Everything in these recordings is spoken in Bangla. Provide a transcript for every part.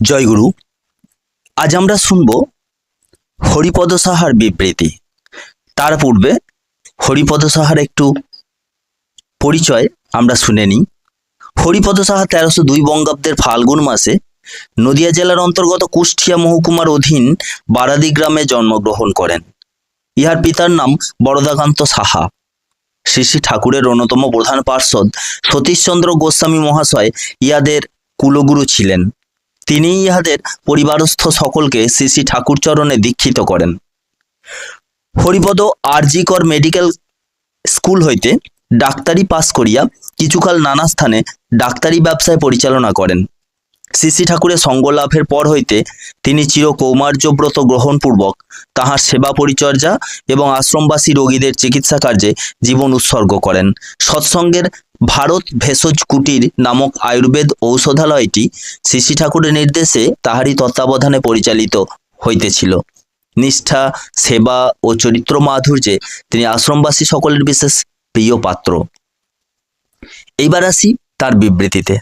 জয়গুরু আজ আমরা শুনব হরিপদ সাহার বিবৃতি। তার পূর্বে হরিপদ সাহার একটু পরিচয় আমরা শুনে নিই। হরিপদ সাহা তেরোশো দুই বঙ্গাব্দের ফাল্গুন মাসে নদিয়া জেলার অন্তর্গত কুষ্টিয়া মহকুমার অধীন বারাদি গ্রামে জন্মগ্রহণ করেন। ইহার পিতার নাম বরদাকান্ত সাহা। শ্রী শ্রী ঠাকুরের অন্যতম প্রধান পার্ষদ সতীশচন্দ্র গোস্বামী মহাশয় ইয়াদের কুলগুরু ছিলেন। তিনি ইহাদের পরিবারস্থ সকলকে শ্রী শ্রী ঠাকুরচরণে দীক্ষিত করেন। হরিপদ আরজিকর মেডিকেল স্কুল হইতে ডাক্তারি পাস করিয়া কিছুকাল নানা স্থানে ডাক্তারি ব্যবসায় পরিচালনা করেন। শ্রী ঠাকুরের সঙ্গ লাভের পর হইতে তিনি চির কৌমার্যব্রত গ্রহণপূর্বক তাহার সেবা পরিচর্যা এবং আশ্রমবাসী রোগীদের চিকিৎসা কার্যে জীবন উৎসর্গ করেন। সৎসঙ্গের ভারত ভেষজ কুটির নামক আয়ুর্বেদ ঔষধালয়টি শ্রী ঠাকুরের নির্দেশে তাহারই তত্ত্বাবধানে পরিচালিত হইতেছিল। নিষ্ঠা, সেবা ও চরিত্র মাধুর্যে তিনি আশ্রমবাসী সকলের বিশেষ প্রিয় পাত্র। এইবার আসি তার বিবৃতিতে।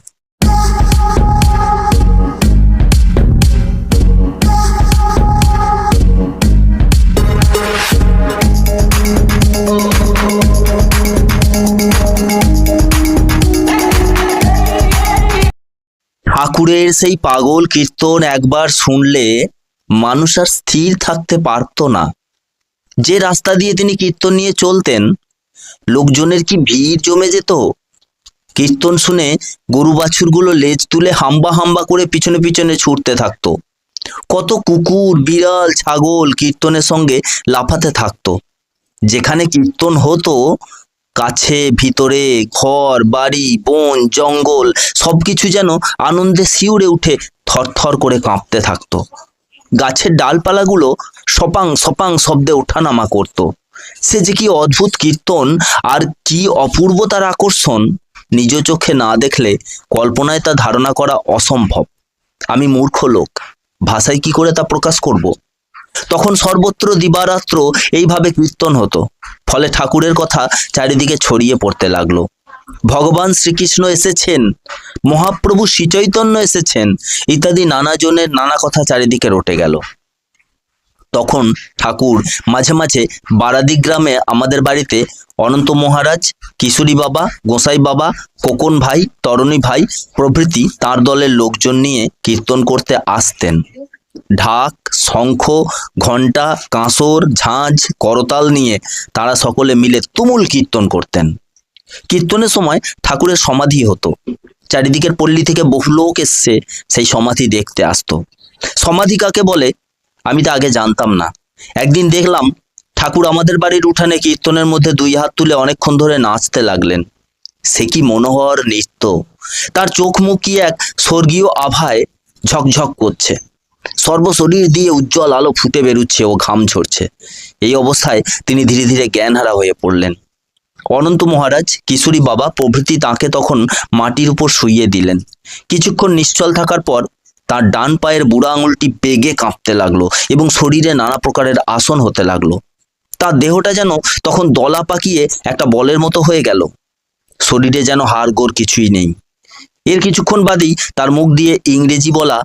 ঠাকুরের সেই পাগল কীর্তন একবার শুনলে মানুষ আর স্থির থাকতে পারতো না। যে রাস্তা দিয়ে তিনি কীর্তন নিয়ে চলতেন, লোকজনের কি ভিড় জমে যেত? কীর্তন শুনে গরু বাছুরগুলো লেজ তুলে হাম্বা হাম্বা করে পিছনে পিছনে ছুটতে থাকতো। কত কুকুর, বিড়াল, ছাগল কীর্তনের সঙ্গে লাফাতে থাকতো। যেখানে কীর্তন হতো কাছে, ভিতরে, ঘর, বাড়ি, বন, জঙ্গল, সবকিছু যেন আনন্দে শিউরে উঠে থরথর করে কাঁপতে থাকতো। গাছের ডালপালাগুলো সপাং সপাং শব্দে ওঠানামা করত। সে যে কি অদ্ভুত কীর্তন আর কি অপূর্ব তার আকর্ষণ, নিজ চোখে না দেখলে কল্পনায় তা ধারণা করা অসম্ভব। আমি মূর্খ লোক, ভাষায় কি করে তা প্রকাশ করব? তখন সর্বত্র দিবারাত্র এইভাবে কীর্তন হতো। ফলে ঠাকুরের কথা চারিদিকে ছড়িয়ে পড়তে লাগল। ভগবান শ্রীকৃষ্ণ এসেছেন, মহাপ্রভু শ্রীচৈতন্য এসেছেন, ইত্যাদি নানা জনের নানা কথা চারিদিকে রটে গেল। তখন ঠাকুর মাঝে মাঝে বারাদি গ্রামে আমাদের বাড়িতে অনন্ত মহারাজ, কিশোরী বাবা, গোসাই বাবা, কোকন ভাই, তরণী ভাই প্রভৃতি তার দলের লোকজন নিয়ে কীর্তন করতে আসতেন। ঢাক, শঙ্খ, ঘণ্টা, কাঁসর ঝাঁঝ করতাল নিয়ে তারা সকলে মিলে তুমুল কীর্তন করতেন। কীর্তনের সময় ঠাকুরের সমাধি হতো। চারিদিকের পল্লী থেকে বহু লোক এসছে, সেই সমাধি দেখতে আসতো। সমাধি কাকে বলে? আমি তা আগে জানতাম না। একদিন দেখলাম ঠাকুর আমাদের বাড়ির উঠানে কীর্তনের মধ্যে দুই হাত তুলে অনেকক্ষণ ধরে নাচতে লাগলেন। সে কি মনোহর নৃত্য! তার চোখ মুখ কি এক স্বর্গীয় আভায় ঝকঝক করছে। সর্বশরীর দিয়ে উজ্জ্বল আলো ফুটে বেরুচ্ছে ও ঘাম ঝরছে। এই অবস্থায় তিনি ধীরে ধীরে জ্ঞানহারা হয়ে পড়লেন। অনন্ত মহারাজ, কিশোরী বাবা প্রভৃতি তাকে তখন মাটির উপর শুইয়ে দিলেন। কিছুক্ষণ নিশ্চল থাকার পর তার ডান পায়ের বুড়া আঙুলটি বেগে কাঁপতে লাগল এবং শরীরে নানা প্রকারের আসন হতে লাগল। তার দেহটা যেন তখন দলা পাকিয়ে একটা বলের মতো হয়ে গেল। শরীরে যেন হাড় গোড় কিছুই নেই। এর কিছুক্ষণ বাদেই তার মুখ দিয়ে ইংরেজি বলা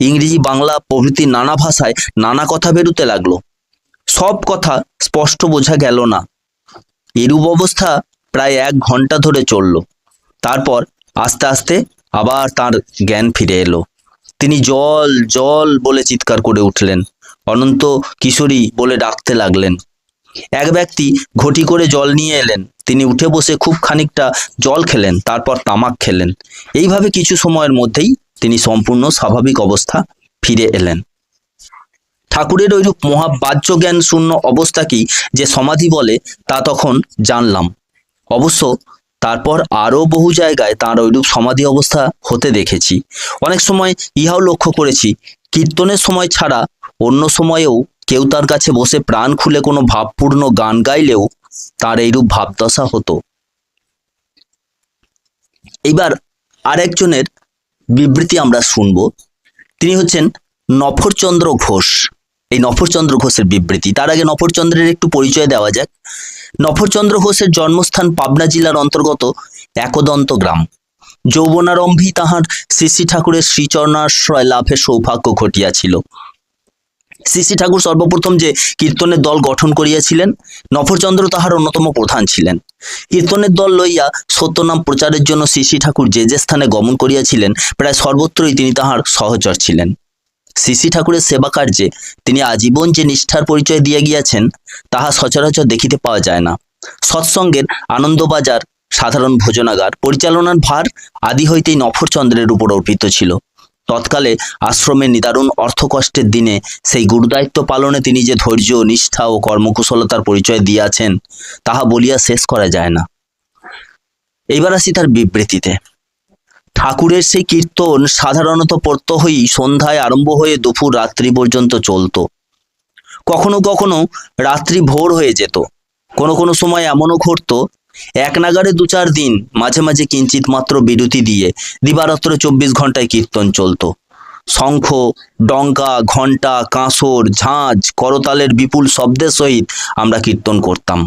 ইংরেজি, বাংলা প্রভৃতি নানা ভাষায় নানা কথা বেরুতে লাগল। সব কথা স্পষ্ট বোঝা গেল না। এরূপ অবস্থা প্রায় এক ঘণ্টা ধরে চলল। তারপর আস্তে আস্তে আবার তার জ্ঞান ফিরে এলো। তিনি জল জল বলে চিৎকার করে উঠলেন। অনন্ত কিশোরী বলে ডাকতে লাগলেন। এক ব্যক্তি ঘটি করে জল নিয়ে এলেন। তিনি উঠে বসে খুব খানিকটা জল খেলেন, তারপর তামাক খেলেন। এইভাবে কিছু সময়ের মধ্যেই তিনি সম্পূর্ণ স্বাভাবিক অবস্থা ফিরে এলেন। ঠাকুরের ওইরূপ মহাবাহ্য জ্ঞান শূন্য অবস্থা কি যে সমাধি বলে তা তখন জানলাম। অবশ্য তারপর আরও বহু জায়গায় তাঁর ওইরূপ সমাধি অবস্থা হতে দেখেছি। অনেক সময় ইহাও লক্ষ্য করেছি, কীর্তনের সময় ছাড়া অন্য সময়েও কেউ তার কাছে বসে প্রাণ খুলে কোনো ভাবপূর্ণ গান গাইলেও তার এইরূপ ভাবদশা হতো। এইবার আরেকজনের বিবৃতি আমরা শুনব। তিনি হচ্ছেন নফরচন্দ্র ঘোষ। এই নফরচন্দ্র ঘোষের বিবৃতি, তার আগে নফরচন্দ্রের একটু পরিচয় দেওয়া যাক। নফরচন্দ্র ঘোষের জন্মস্থান পাবনা জেলার অন্তর্গত একদন্ত গ্রাম। যৌবনারম্ভী তাহার শ্রী শ্রী ঠাকুরের শ্রীচরণাশ্রয় লাভের সৌভাগ্য ঘটিয়াছিল। শ্রী ঠাকুর সর্বপ্রথম যে কীর্তনের দল গঠন করিয়াছিলেন নফরচন্দ্র তাহার অন্যতম প্রধান ছিলেন। কীর্তনের দল লইয়া সত্যনাম প্রচারের জন্য শ্রী ঠাকুর যে যে স্থানে গমন করিয়াছিলেন, প্রায় সর্বত্রই তিনি তাহার সহচর ছিলেন। শ্রী ঠাকুরের সেবা কার্যে তিনি আজীবন যে নিষ্ঠার পরিচয় দিয়া গিয়াছেন, তাহা সচরাচর দেখিতে পাওয়া যায় না। সৎসঙ্গের আনন্দবাজার, সাধারণ ভোজনাগার, পরিচালনার ভার আদি হইতেই নফরচন্দ্রের উপর অর্পিত ছিল। তৎকালে আশ্রমে নিদারুণ অর্থকষ্টের দিনে সেই গুরুদায়িত্ব পালনে তিনি যে ধৈর্য, নিষ্ঠা ও কর্মকুশলতার পরিচয় দিয়াছেন, তাহা বলিয়া শেষ করা যায় না। এইবার আসি তার বিবৃতিতে। ঠাকুরের সেই কীর্তন সাধারণত প্রত্যহই সন্ধ্যায় আরম্ভ হয়ে দুপুর রাত্রি পর্যন্ত চলতো। কখনো কখনো রাত্রি ভোর হয়ে যেত। কোনো কোনো সময় এমনও ঘটতো এক নাগারে দু চার দিন, মাঝে মাঝে কিঞ্চিত মাত্র বিরতি দিয়ে দিবারাত্র চব্বিশ ঘন্টায় কীর্তন চলতো। শঙ্খ, ডঙ্কা, ঘণ্টা, কাঁসর ঝাঁঝ করতালের বিপুল শব্দের সহিত আমরা কীর্তন করতাম।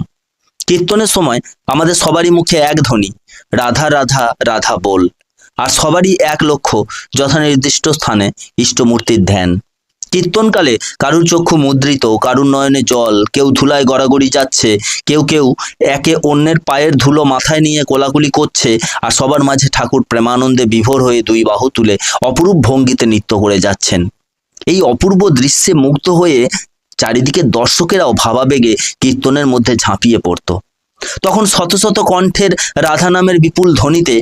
কীর্তনের সময় আমাদের সবারই মুখে এক ধ্বনি, রাধা রাধা রাধা বল। আর সবারই এক লক্ষ্য, যথানির্দিষ্ট স্থানে ইষ্টমূর্তির ধ্যান। কীর্তনকালে কারুর চক্ষু মুদ্রিত, কারুর নয়নে জল, কেউ ধুলায় গড়াগড়ি যাচ্ছে, কেউ কেউ একে অন্যের পায়ের ধুলো মাথায় নিয়ে কোলাকুলি করছে আর সবার মাঝে ঠাকুর প্রেমানন্দে বিভোর হয়ে দুই বাহু তুলে অপরূপ ভঙ্গিতে নৃত্য করে যাচ্ছেন। এই অপূর্ব দৃশ্যে মুগ্ধ হয়ে চারিদিকে দর্শকেরাও ভাবাবেগে কীর্তনের মধ্যে ঝাঁপিয়ে পড়ত। তখন শত শত কণ্ঠের রাধা নামের বিপুল ধ্বনিতে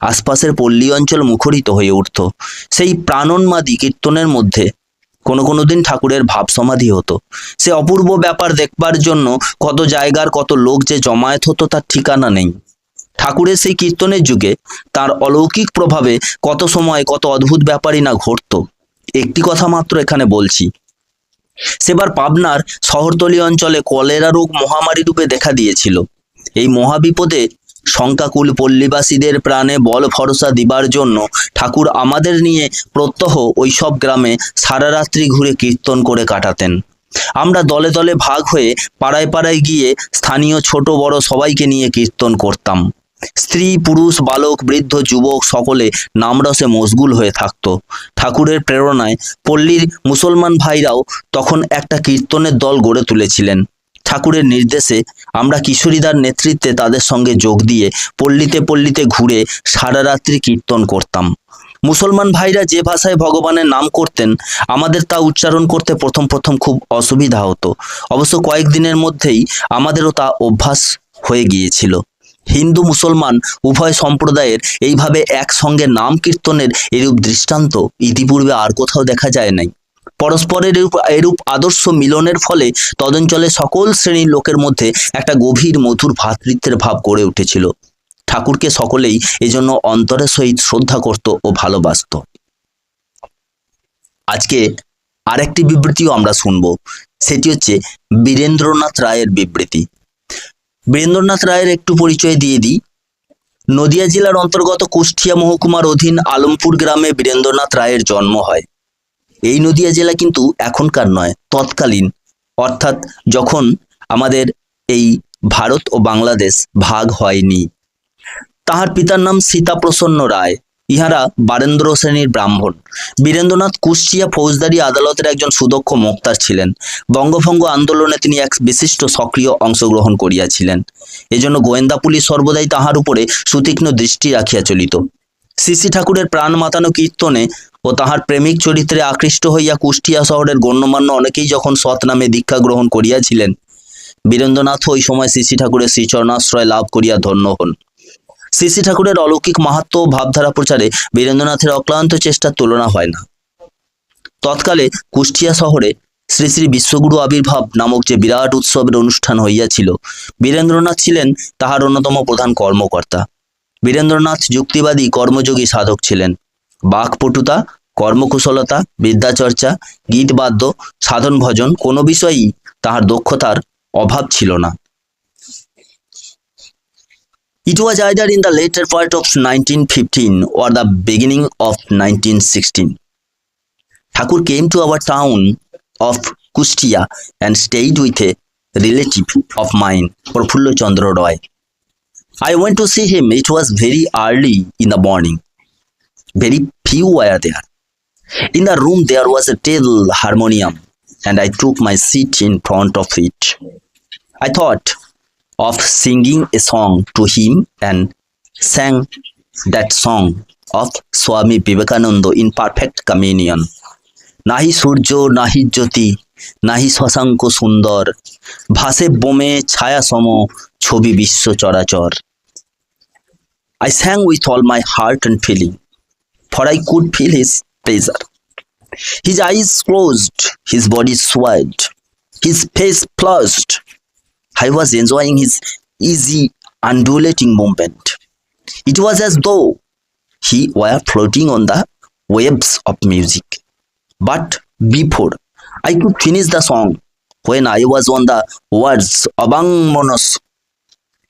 আশপাশের পল্লী অঞ্চল মুখরিত হয়ে উঠত। সেই প্রাণন্মাদি কীর্তনের মধ্যে কোনো কোনো দিন ঠাকুরের ভাব সমাধি হতো। সে অপূর্ব ব্যাপার দেখবার জন্য কত জায়গার কত লোক যে জমায়েত হতো তার ঠিকানা নেই। ঠাকুরের সেই কীর্তনের যুগে তার অলৌকিক প্রভাবে কত সময় কত অদ্ভুত ব্যাপারই না ঘটতো। একটি কথা মাত্র এখানে বলছি। সেবার পাবনার শহরতলি অঞ্চলে কলেরা রোগ মহামারী রূপে দেখা দিয়েছিল। এই মহাবিপদে শঙ্কাকুল পল্লীবাসীদের প্রাণে বল ভরসা দিবার জন্য ঠাকুর আমাদের নিয়ে প্রত্যহ ওই সব গ্রামে সারা রাত্রি ঘুরে কীর্তন করে কাটাতেন। আমরা দলে দলে ভাগ হয়ে পাড়ায় পাড়ায় গিয়ে স্থানীয় ছোট বড় সবাইকে নিয়ে কীর্তন করতাম। স্ত্রী, পুরুষ, বালক, বৃদ্ধ, যুবক সকলে নামরসে মশগুল হয়ে থাকত। ঠাকুরের প্রেরণায় পল্লীর মুসলমান ভাইরাও তখন একটা কীর্তনের দল গড়ে তুলেছিলেন। ঠাকুরের নির্দেশে আমরা কিশোরীদার নেতৃত্বে তাদের সঙ্গে যোগ দিয়ে পল্লীতে পল্লীতে ঘুরে সারা রাত্রি কীর্তন করতাম। মুসলমান ভাইরা যে ভাষায় ভগবানের নাম করতেন, আমাদের তা উচ্চারণ করতে প্রথম প্রথম খুব অসুবিধা হতো। অবশ্য কয়েকদিনের মধ্যেই আমাদেরও তা অভ্যাস হয়ে গিয়েছিল। হিন্দু মুসলমান উভয় সম্প্রদায়ের এইভাবে একসঙ্গে নাম কীর্তনের এরূপ দৃষ্টান্ত ইতিপূর্বে আর কোথাও দেখা যায় নাই। পরস্পরের এরূপ আদর্শ মিলনের ফলে তদঞ্চলে সকল শ্রেণির লোকের মধ্যে একটা গভীর মধুর ভ্রাতৃত্বের ভাব গড়ে উঠেছিল। ঠাকুরকে সকলেই এজন্য অন্তরের সহিত শ্রদ্ধা করত ও ভালোবাসত। আজকে আরেকটি বিবৃতিও আমরা শুনব। সেটি হচ্ছে বীরেন্দ্রনাথ রায়ের বিবৃতি। বীরেন্দ্রনাথ রায়ের একটু পরিচয় দিয়ে দিই। নদিয়া জেলার অন্তর্গত কুষ্টিয়া মহকুমার অধীন আলমপুর গ্রামে বীরেন্দ্রনাথ রায়ের জন্ম হয়। এই নদিয়া জেলা কিন্তু এখনকার নয়, তৎকালীন। অর্থাৎ যখন আমাদের এই ভারত ও বাংলাদেশ ভাগ হয়নি। তাহার পিতার নাম সীতাপ্রসন্ন রায়, ইহারা বারেন্দ্র শ্রেণির ব্রাহ্মণ। বীরেন্দ্রনাথ কুষ্টিয়া ফৌজদারি আদালতের একজন সুদক্ষ মোক্তার ছিলেন। বঙ্গভঙ্গ আন্দোলনে তিনি এক বিশিষ্ট সক্রিয় অংশগ্রহণ করিয়াছিলেন। এজন্য গোয়েন্দা পুলিশ সর্বদাই তাহার উপরে সুতীক্ষ্ণ দৃষ্টি রাখিয়া চলিত। শ্রী ঠাকুরের প্রাণ মাতানো কীর্তনে ও তাহার প্রেমিক চরিত্রে আকৃষ্ট হইয়া কুষ্টিয়া শহরের গণ্যমান্য অনেকেই যখন সৎ নামে দীক্ষা গ্রহণ করিয়াছিলেন, বীরেন্দ্রনাথ ওই সময় শ্রী ঠাকুরের শ্রীচরণাশ্রয় লাভ করিয়া ধন্য হন। শ্রী ঠাকুরের অলৌকিক মাহাত্ম ও ভাবধারা প্রচারে বীরেন্দ্রনাথের অক্লান্ত চেষ্টার তুলনা হয় না। তৎকালে কুষ্টিয়া শহরে শ্রী শ্রী বিশ্বগুরু আবির্ভাব নামক যে বিরাট উৎসবের অনুষ্ঠান হইয়াছিল, বীরেন্দ্রনাথ ছিলেন তাহার অন্যতম প্রধান কর্মকর্তা। বীরেন্দ্রনাথ যুক্তিবাদী কর্মযোগী সাধক ছিলেন। বাকপটুতা, কর্মকুশলতা, বিদ্যাচর্চা, গীতবাদ্য সাধন ভজন কোনো বিষয়েই তাহার দক্ষতার অভাব ছিল না। It was either in the latter part of nineteen fifteen or the beginning of nineteen sixteen Thakur came to our town of Kushtia and stayed with a relative of mine Prafullachandra Roy I went to see him. It was very early in the morning. Very few were there. In the room, there was a table harmonium, and I took my seat in front of it. I thought of singing a song to him and sang that song of Swami Vivekananda in perfect communion. নাহি সূর্য নাহি জ্যোতি নাহি শশাঙ্ক সুন্দর ভাসে বোমে ছায়া সম ছবি বিশ্ব চরাচর I sang with all my heart and feeling, for I could feel his pleasure. His eyes closed, his body swayed, his face flushed. I was enjoying his easy, undulating movement. It was as though he were floating on the waves of music. But before I could finish the song, when I was on the words Abang Monos,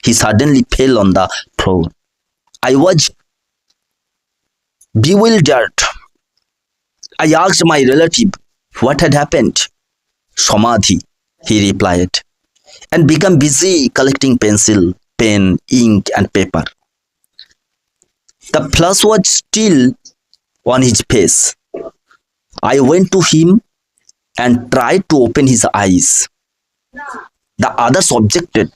he suddenly fell on the floor. I was bewildered. I asked my relative what had happened. Samadhi, he replied, and became busy collecting pencil, pen, ink, and paper. The flush was still on his face. I went to him and tried to open his eyes. The others objected.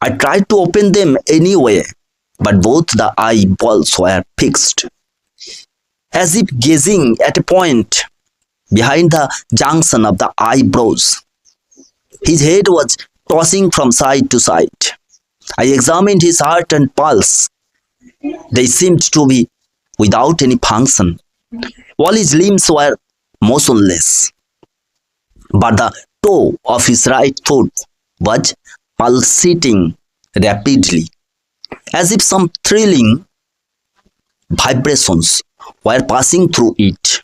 I tried to open them anyway, but both the eyeballs were fixed, as if gazing at a point behind the junction of the eyebrows. His head was tossing from side to side. I examined his heart and pulse. They seemed to be without any function. All his limbs were motionless. But the toe of his right foot was pulsating rapidly, as if some thrilling vibrations were passing through it.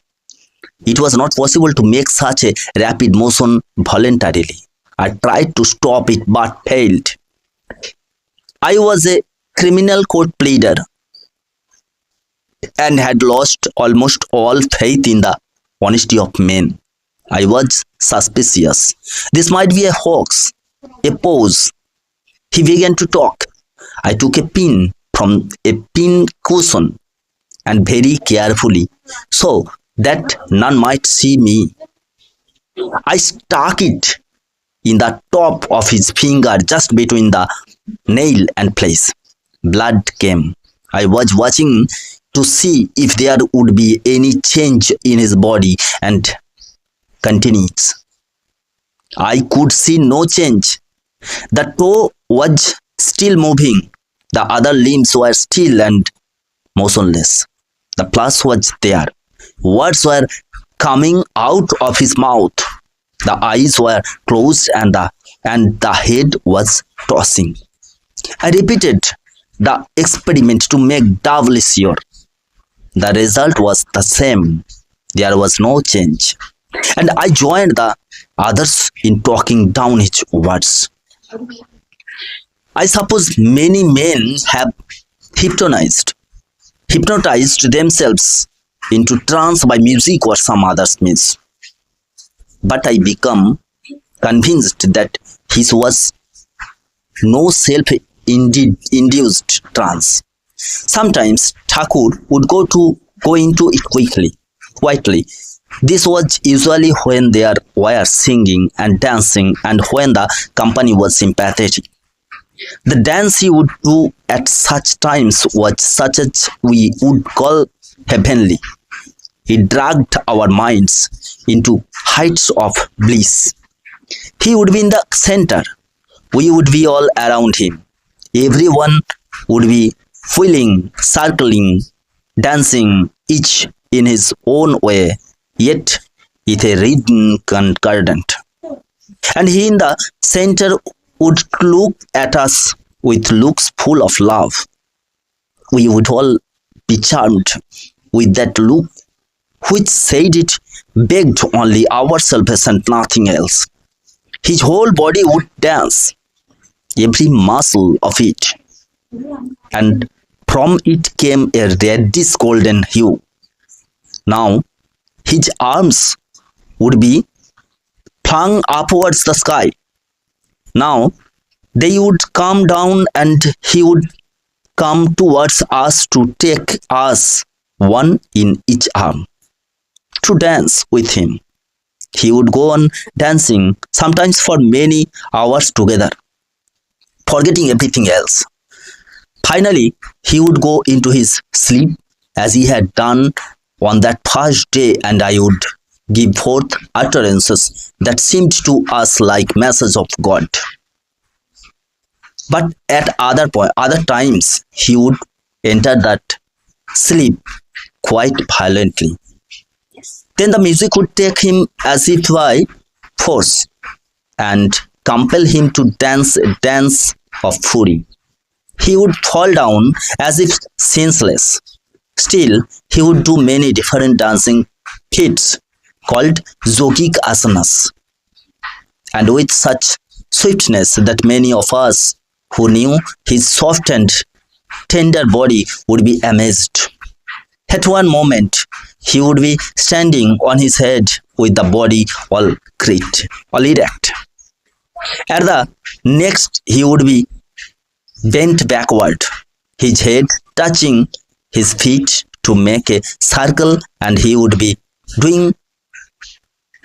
It was not possible to make such a rapid motion voluntarily. I tried to stop it but failed. I was a criminal court pleader and had lost almost all faith in the honesty of men. I was suspicious. This might be a hoax, a pose. He began to talk. I took a pin from a pin cushion and very carefully so that none might see me. I stuck it in the top of his finger just between the nail and place. Blood came. I was watching to see if there would be any change in his body and continues. I could see no change. The toe was still moving. The other limbs were still and motionless. The plus was there. Words were coming out of his mouth. The eyes were closed and the and the head was tossing. I repeated the experiment to make doubly sure. The result was the same. There was no change. And I joined the others in talking down his words. I suppose many men have hypnotized hypnotized themselves into trance by music or some other means. But I become convinced that his was no self-induced trance. Sometimes Thakur would go to go into it quickly, quietly. This was usually when they were singing and dancing and when the company was sympathetic. The dance he would do at such times was such as we would call heavenly. He dragged our minds into heights of bliss. He would be in the center. We would be all around him. Everyone would be feeling, circling, dancing, each in his own way, yet with a rhythm concordant. And he in the center would look at us with looks full of love. We would all be charmed with that look which said it begged only our and nothing else. His whole body would dance, every muscle of it, and from it came a reddish golden hue. Now his arms would be flung upwards the sky. Now they would come down and he would come towards us to take us one in each arm to dance with him. He would go on dancing, sometimes for many hours together, forgetting everything else. Finally, he would go into his sleep as he had done on that first day, and I would give forth utterances that seemed to us like messages of God. But at other point, other times, he would enter that sleep quite violently. Then the music would take him as if by force and compel him to dance a dance of fury. He would fall down as if senseless. Still, he would do many different dancing feats called yogic asanas, and with such swiftness that many of us who knew his soft and tender body would be amazed. At one moment, he would be standing on his head with the body all great, all erect. At the next, he would be bent backward, his head touching his feet to make a circle, and he would be doing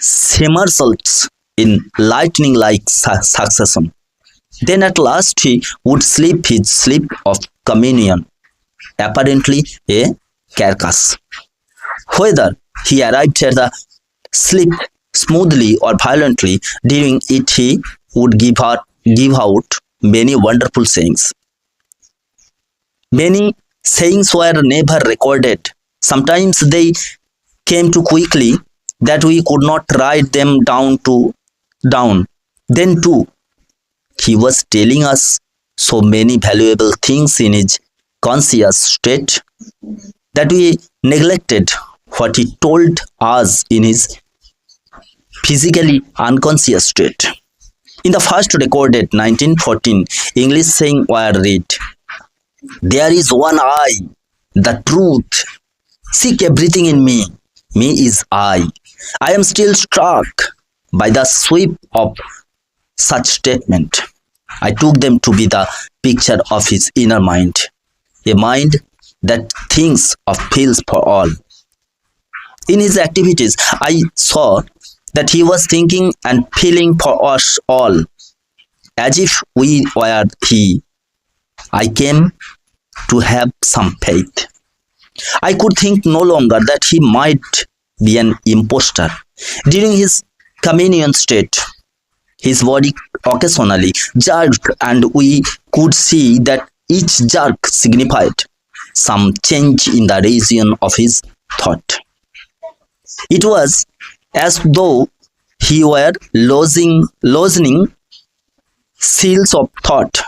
somersaults in lightning like succession. Then at last he would sleep his sleep of communion, apparently a carcass. Whether he arrived at the sleep smoothly or violently, during it he would give out, give out many wonderful sayings. Many sayings were never recorded. Sometimes they came too quickly that we could not write them down to down. Then too, he was telling us so many valuable things in his conscious state that we neglected what he told us in his physically unconscious state. In the first recorded 1914 English saying were read, There is one I, the truth. Seek everything in me. Me is I. I am still struck by the sweep of such statement. I took them to be the picture of his inner mind, a mind that thinks of feels for all. In his activities, I saw that he was thinking and feeling for us all, as if we were he. I came to have some faith. I could think no longer that he might be an impostor. During his communion state, his body occasionally jerked, and we could see that each jerk signified some change in the region of his thought. It was as though he were losing, loosening seals of thought.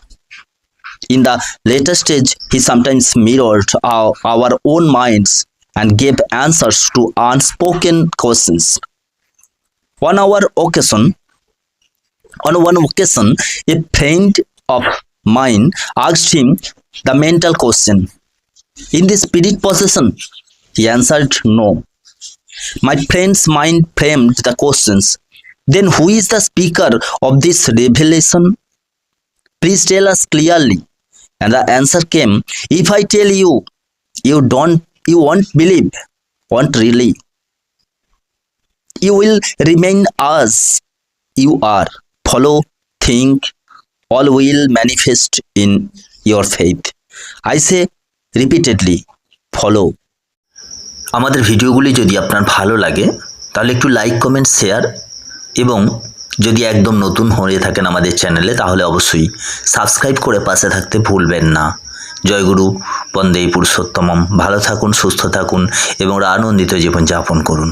In the later stage, he sometimes mirrored our, our own minds and gave answers to unspoken questions. On our occasion, on one occasion, a friend of mine asked him the mental question. In the spirit possession, he answered no. My friend's mind framed the questions. Then who is the speaker of this revelation? Please tell us clearly. And the answer came, if I tell you, you don't, you won't believe, won't really. You will remain as you are. Follow, think, all will manifest in your faith. I say repeatedly, follow. আমাদের ভিডিওগুলি যদি আপনার ভালো লাগে তাহলে একটু লাইক কমেন্ট শেয়ার এবং যদি একদম নতুন হয়ে থাকেন আমাদের চ্যানেলে তাহলে অবশ্যই সাবস্ক্রাইব করে পাশে থাকতে ভুলবেন না জয়গুরু বন্দে পুরুষোত্তমম ভালো থাকুন সুস্থ থাকুন এবং আনন্দিত জীবন যাপন করুন।